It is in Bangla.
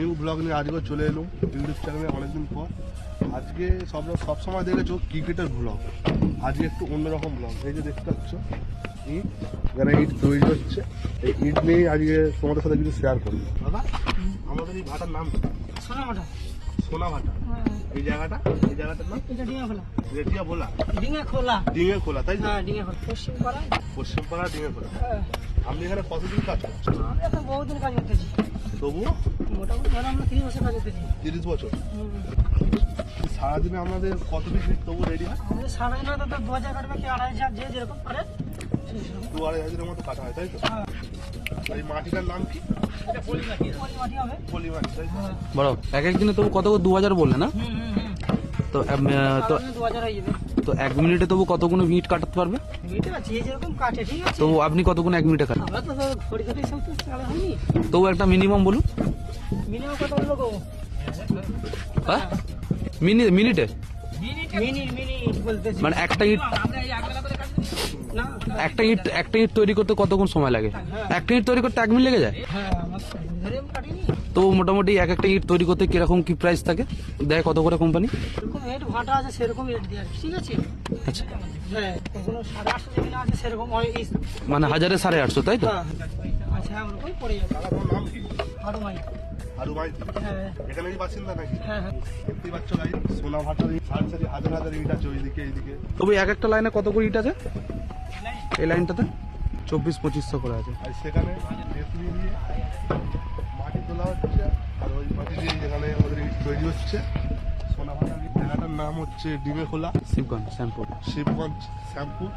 নিউ ব্লগ নিয়ে আজকে চলে এলাম ইউটিউব চ্যানেলে অনেকদিন পর। আজকে সব সব সময় দেখেছ ক্রিকেটের ব্লগ আজকে একটু অন্যরকম ব্লগ এই যে দেখতে পাচ্ছ ইট। এখানে ইট তৈরি হচ্ছে। এই ইট নিয়েই আজকে তোমাদের সাথে কিছু শেয়ার করব। দাদা আমাদের এই ভাটার নাম কি? সোনামাটা সোনা ভাটা। এই জায়গাটা? এই জায়গাটার নাম? রেটিয়া ভোলা। ডিঙা খোলা। ডিঙে খোলা তাই তো হ্যাঁ ডিঙা খোলা। পশ্চিম পশ্চিমপাড়া ডিঙে খোলা। হ্যাঁ। আপনি এখানে কতদিন কাজ করছেন? আমি এখন বহুদিন কাজ করতেছি। তবুও মোটামুটি ধরো আমরা তিরিশ বছর কাজ করতেছি। তিরিশ বছর? সারাদিনে আমাদের কত পিস তবু রেডি হয়? আমাদের সাড়ে নয় তো দু হাজার কাটবে কি আড়াই হাজার যে যেরকম পারে দু আড়াই হাজারের মতো কাটা হয় তাই তো? হ্যাঁ। এই মাটিটার নাম কি? বড় এক এক দিনে তবু কত দু হাজার বললে না? হুম হুম হুম। তো তো দু হাজার হয়ে যাবে। তো এক মিনিটে তবু কতগুলো ইট কাটাতে পারবে? তো আপনি কতগুলো এক মিনিটে কাটেন তবু একটা মিনিমাম বলুন। হ্যাঁ? মিনি মিনিটে? মানে একটা ইট একটা ইট একটা ইট তৈরি করতে কতক্ষণ সময় লাগে? একটা ইট তৈরি করতে এক মিনিট লেগে যায়? হ্যাঁ আমার ধরে আমি কাটিনি তো মোটামুটি এক একটা ইট তৈরি করতে কীরকম কি প্রাইস থাকে? দেয় কত করে কোম্পানি ভাটা আছে সেরকম রেট দিয়ে ঠিক আছে? আচ্ছা। হ্যাঁ কখনো সাড়ে আটশো যেখানে আছে সেরকম এই মানে হাজারে সাড়ে আটশো তাই তো? হ্যাঁ আচ্ছা হ্যাঁ ওরকমই পড়ে যাবে। দাদা তোমার নাম কি আরও ভাই আরু ভাই হ্যাঁ। এখানেই বাসিন্দা নাকি? হ্যাঁ হ্যাঁ। দেখতেই পাচ্ছ ভাই সোনা ভাটার সারি সারি হাজার হাজার ইট আছে ওইদিকে এইদিকে। তবু এক একটা লাইনে কত করে ইট আছে? এই লাইনটাতে চব্বিশ পঁচিশশো করে আছে। আর সেখানে মাটি তোলা হচ্ছে আর ওই মাটি দিয়ে যেখানে আমাদের ইট তৈরি হচ্ছে জায়গাটার নাম হচ্ছে ডিমে খোলা শিবগঞ্জ শ্যামপুর। শিবগঞ্জ শ্যামপুর।